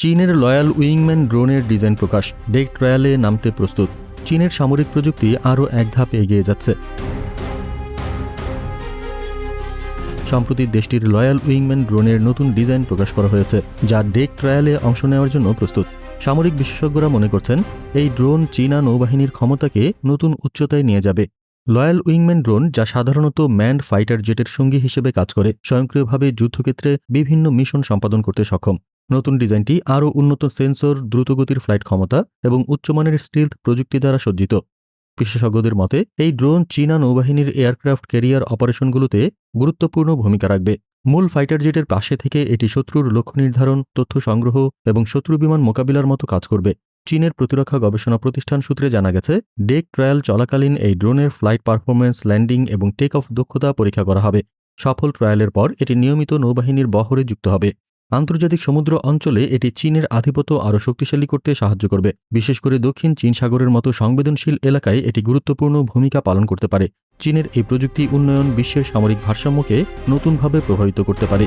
চীনের লয়াল উইংম্যান ড্রোনের ডিজাইন প্রকাশ ডেক ট্রায়ালে নামতে প্রস্তুত। চীনের সামরিক প্রযুক্তি আরও এক ধাপ এগিয়ে যাচ্ছে। সম্প্রতি দেশটির লয়াল উইংম্যান ড্রোনের নতুন ডিজাইন প্রকাশ করা হয়েছে, যা ডেক ট্রায়ালে অংশ নেওয়ার জন্য প্রস্তুত। সামরিক বিশেষজ্ঞরা মনে করছেন, এই ড্রোন চীনা নৌবাহিনীর ক্ষমতাকে নতুন উচ্চতায় নিয়ে যাবে। লয়াল উইংম্যান ড্রোন, যা সাধারণত ম্যান্ড ফাইটার জেটের সঙ্গী হিসেবে কাজ করে, স্বয়ংক্রিয়ভাবে যুদ্ধক্ষেত্রে বিভিন্ন মিশন সম্পাদন করতে সক্ষম। নতুন ডিজাইনটি আরও উন্নত সেন্সর, দ্রুতগতির ফ্লাইট ক্ষমতা এবং উচ্চমানের স্টিলথ প্রযুক্তি দ্বারা সজ্জিত। বিশেষজ্ঞদের মতে, এই ড্রোন চীনা নৌবাহিনীর এয়ারক্রাফট ক্যারিয়ার অপারেশনগুলোতে গুরুত্বপূর্ণ ভূমিকা রাখবে। মূল ফাইটার জেটের পাশে থেকে এটি শত্রুর লক্ষ্য নির্ধারণ, তথ্য সংগ্রহ এবং শত্রু বিমান মোকাবিলার মতো কাজ করবে। চীনের প্রতিরক্ষা গবেষণা প্রতিষ্ঠান সূত্রে জানা গেছে ডেক ট্রায়াল চলাকালীন এই ড্রোনের ফ্লাইট পারফরম্যান্স, ল্যান্ডিং এবং টেক অফ দক্ষতা পরীক্ষা করা হবে। সফল ট্রায়ালের পর এটি নিয়মিত নৌবাহিনীর বহরে যুক্ত হবে। আন্তর্জাতিক সমুদ্র অঞ্চলে এটি চীনের আধিপত্য আরও শক্তিশালী করতে সাহায্য করবে। বিশেষ করে দক্ষিণ চীন সাগরের মতো সংবেদনশীল এলাকায় এটি গুরুত্বপূর্ণ ভূমিকা পালন করতে পারে। চীনের এই প্রযুক্তি উন্নয়ন বিশ্বের সামরিক ভারসাম্যকে নতুনভাবে প্রভাবিত করতে পারে।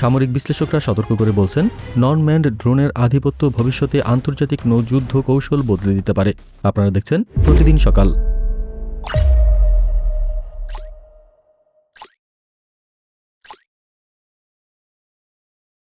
সামরিক বিশ্লেষকরা সতর্ক করে বলছেন নন ম্যান্ড ড্রোনের আধিপত্য ভবিষ্যতে আন্তর্জাতিক নৌযুদ্ধ কৌশল বদলে দিতে পারে। আপনারা দেখছেন প্রতিদিন সকাল।